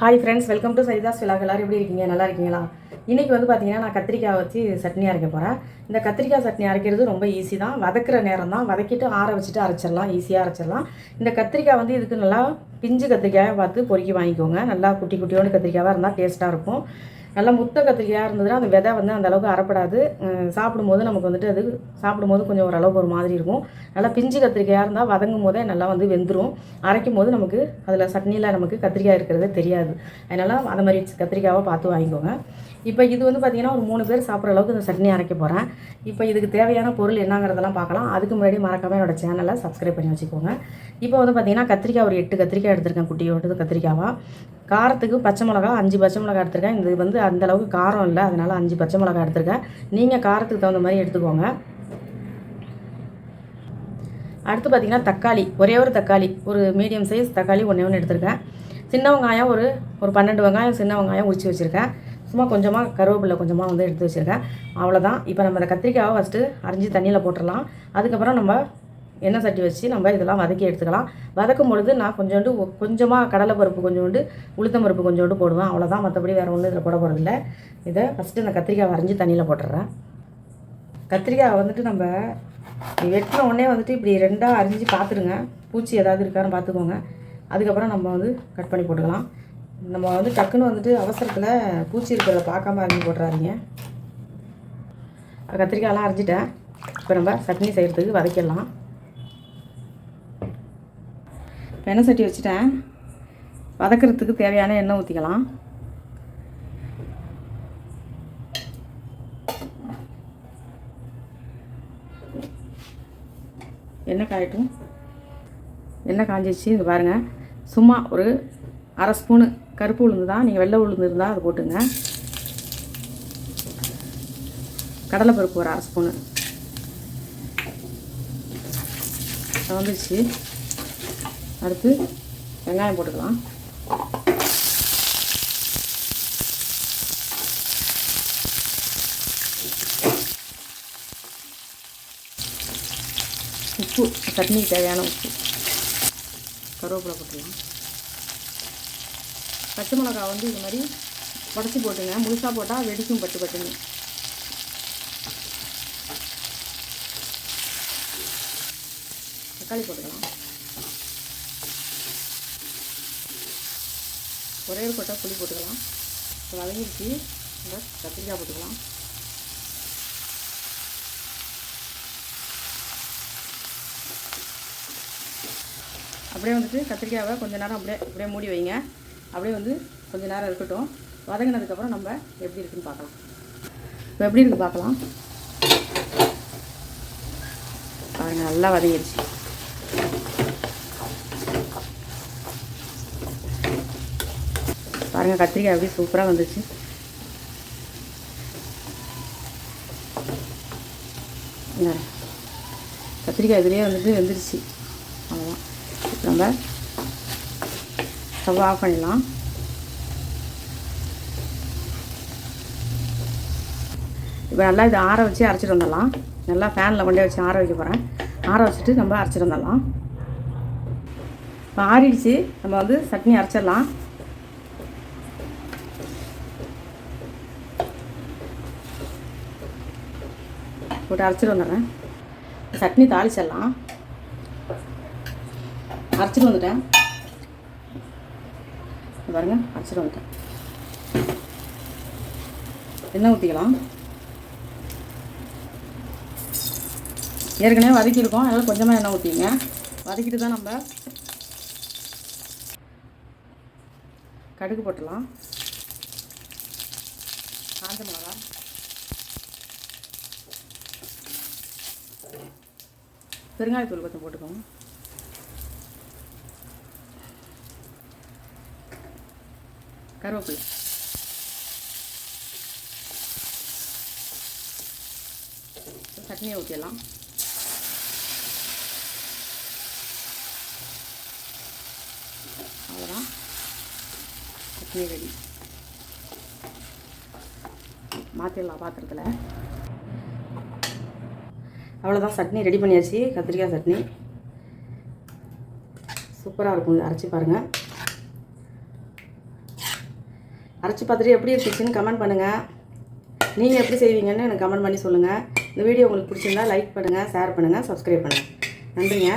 Hi friends welcome to Saritha's vlog எல்லாரும் எப்படி இருக்கீங்க? நல்லா இருக்கீங்களா? இன்றைக்கி வந்து பார்த்தீங்கன்னா நான் கத்திரிக்காய் வச்சு சட்னி அரைக்க போகிறேன் இந்த கத்திரிக்காய் சட்னி அரைக்கிறது ரொம்ப ஈஸி தான். வதக்கிற நேரம் தான் வதக்கிட்டு ஆற வச்சுட்டு அரைச்சிடலாம். ஈஸியாக அரைச்சிடலாம். இந்த கத்திரிக்காய் வந்து இதுக்கு நல்லா பிஞ்சு கத்திரிக்காயை பார்த்து பொறுக்கி வாங்கிக்கோங்க. நல்லா குட்டி குட்டியோண்டு கத்திரிக்காயாக இருந்தால் டேஸ்ட்டாக இருக்கும். நல்லா முத்த கத்திரிக்காயாக இருந்ததுன்னா அந்த விதை வந்து அந்த அளவுக்கு அறப்படாது. சாப்பிடும்போது நமக்கு வந்துட்டு அது சாப்பிடும்போது கொஞ்சம் ஓரளவுக்கு ஒரு மாதிரி இருக்கும். நல்லா பிஞ்சு கத்திரிக்காயாக இருந்தால் வதங்கும் போதே நல்லா வந்து வெந்துடும் அரைக்கும் போது நமக்கு அதில் சட்னியில் நமக்கு கத்திரிக்காய் இருக்கிறதே தெரியாது. அதனால் அந்த மாதிரி கத்திரிக்காவை பார்த்து வாங்கிக்கோங்க. இப்போ இது வந்து பார்த்திங்கன்னா ஒரு மூணு பேர் சாப்பிட்ற அளவுக்கு இந்த சட்னி அரைக்க போகிறேன் இப்போ இதுக்கு தேவையான பொருள் என்னங்கிறதெல்லாம் பார்க்கலாம். அதுக்கு முன்னாடி மறக்காமல் என்னோடய சேனலை சப்ஸ்கிரைப் பண்ணி வச்சுக்கோங்க. இப்போ வந்து பார்த்திங்கன்னா கத்திரிக்காய் ஒரு எட்டு கத்திரிக்காய் எடுத்திருக்கேன் குட்டியோட்டு கத்திரிக்காவாக காரத்துக்கு பச்சை மிளகா அஞ்சு பச்சை மிளகா எடுத்திருக்கேன். இது வந்து அந்த அளவுக்கு காரம் இல்லை அதனால் அஞ்சு பச்சை மிளகா எடுத்திருக்கேன். நீங்கள் காரத்துக்கு தகுந்த மாதிரி எடுத்துக்கோங்க. அடுத்து பார்த்திங்கன்னா தக்காளி. ஒரே ஒரு தக்காளி ஒரு மீடியம் சைஸ் தக்காளி ஒன்றே ஒன்று எடுத்திருக்கேன். சின்ன வெங்காயம் ஒரு ஒரு பன்னெண்டு வெங்காயம் சின்ன வெங்காயம் உரிச்சு வச்சுருக்கேன். சும்மா கொஞ்சமாக கருவேப்பிலை கொஞ்சமாக வந்து எடுத்து வச்சுருக்கேன். அவ்வளோதான் இப்போ நம்ம இந்த கத்திரிக்காவை ஃபஸ்ட்டு அரிஞ்சு தண்ணியில் போட்டுடலாம் அதுக்கப்புறம் நம்ம எண்ணெய் சட்டி வச்சு நம்ம இதெல்லாம் வதக்கி எடுத்துக்கலாம். வதக்கும் பொழுது நான் கொஞ்சோண்டு கொஞ்சமாக கடலை பருப்பு கொஞ்சோண்டு உளுத்தம் பருப்பு கொஞ்சோண்டு போடுவேன். அவ்வளோதான் மற்றபடி வேறு ஒன்றும் இதில் போட போகிறதில்ல இதை ஃபஸ்ட்டு இந்த கத்திரிக்காய் வரைஞ்சி தண்ணியில் போட்டுடுறேன் கத்திரிக்காய் வந்துட்டு நம்ம வெட்டின உடனே வந்துட்டு இப்படி ரெண்டாக அரிஞ்சு பார்த்துருங்க பூச்சி ஏதாவது இருக்கான்னு பார்த்துக்கோங்க அதுக்கப்புறம் நம்ம வந்து கட் பண்ணி போட்டுக்கலாம். நம்ம வந்து டக்குன்னு வந்துட்டு அவசரத்தில் பூச்சி இருக்கிறத பார்க்காம அரிஞ்சு போட்டுறாதீங்க. கத்திரிக்காயெல்லாம் அரிஞ்சிட்டேன். இப்போ நம்ம சட்னி செய்கிறதுக்கு வதக்கிடலாம். இப்போ சட்டி வச்சுட்டேன். வதக்கிறதுக்கு தேவையான எண்ணெய் ஊற்றிக்கலாம் எண்ணெய் காயட்டும். எண்ணெய் காஞ்சிச்சு இது பாருங்கள் சும்மா ஒரு அரை ஸ்பூனு கருப்பு உளுந்து தான். நீங்கள் வெள்ளை உளுந்து இருந்தால் அதை போட்டுங்க. கடலைப்பருப்பு ஒரு அரை ஸ்பூனு. வந்துச்சு அடுத்து வெங்காயம் போட்டுக்கலாம். உப்பு சட்னிக்கு தேவையான உப்பு. கருவேப்பிலை போட்டுக்கலாம். பச்சை மிளகா வந்து இது மாதிரி உடச்சி போட்டுங்க. முழுசாக போட்டால் வெடிக்கும் பட்டு பட்டுன்னு. தக்காளி போட்டுக்கலாம். ஒரே ஒரு கொட்டை புளி போட்டுக்கலாம். இப்போ வதங்கிடுச்சு. இந்த கத்திரிக்காய் போட்டுக்கலாம். அப்படியே வந்துட்டு கத்திரிக்காவை கொஞ்ச நேரம் அப்படியே அப்படியே மூடி வைங்க. அப்படியே வந்து கொஞ்ச நேரம் இருக்கட்டும். வதங்கினதுக்கப்புறம் நம்ம எப்படி இருக்குன்னு பார்க்கலாம். இப்போ எப்படி இருக்குது பார்க்கலாம். நல்லா வதங்கிடுச்சு. பாருங்க கத்திரிக்காய் எப்படி சூப்பராக வந்துச்சு. கத்திரிக்காய் இதுலேயே வந்துட்டு வெந்துருச்சு. அவ்வளோதான் இப்போ நம்ம ஸ்டவ் ஆஃப் பண்ணிடலாம். இப்போ நல்லா இது ஆற வச்சு அரைச்சிட்டு வந்துடலாம். நல்லா ஃபேனில் கொண்டே வச்சு ஆற வைக்க போகிறேன் ஆற வச்சுட்டு நம்ம அரைச்சிட்டு வந்துடலாம். இப்போ ஆறிடுச்சு. நம்ம வந்து சட்னி அரைச்சிடலாம். போட்டு அரைச்சிட்டு வந்துடுறேன். சட்னி தாளிச்சிடலாம். அரைச்சிட்டு வந்துட்டேன். பாருங்க அரைச்சிட்டு வந்துட்டேன். எண்ணெய் ஊற்றிக்கலாம் ஏற்கனவே வதக்கியிருக்கோம் அதனால் கொஞ்சமாக எண்ணெய் ஊற்றிங்க வதக்கிட்டு தான் நம்ம கடுகு போட்டுடலாம். காஞ்ச மிளகா. பெருங்காயத்தூள் கொஞ்சம் போட்டுக்கோங்க. கருவேப்பிலை. சட்னியை ஊற்றிடலாம் அவ்வளோதான் சட்னி ரெடி. மாற்றிடலாம் பாத்திரத்தில். அவ்வளோதான் சட்னி ரெடி பண்ணியாச்சு. கத்திரிக்காய் சட்னி. சூப்பராக இருக்கும். இது அரைச்சி பாருங்கள் அரைச்சி பார்த்துட்டு எப்படி இருந்துச்சுன்னு கமெண்ட் பண்ணுங்கள் நீங்கள் எப்படி செய்வீங்கன்னு எனக்கு கமெண்ட் பண்ணி சொல்லுங்கள் இந்த வீடியோ உங்களுக்கு பிடிச்சிருந்தா லைக் பண்ணுங்கள் ஷேர் பண்ணுங்கள் சப்ஸ்கிரைப் பண்ணுங்கள் நன்றிங்க.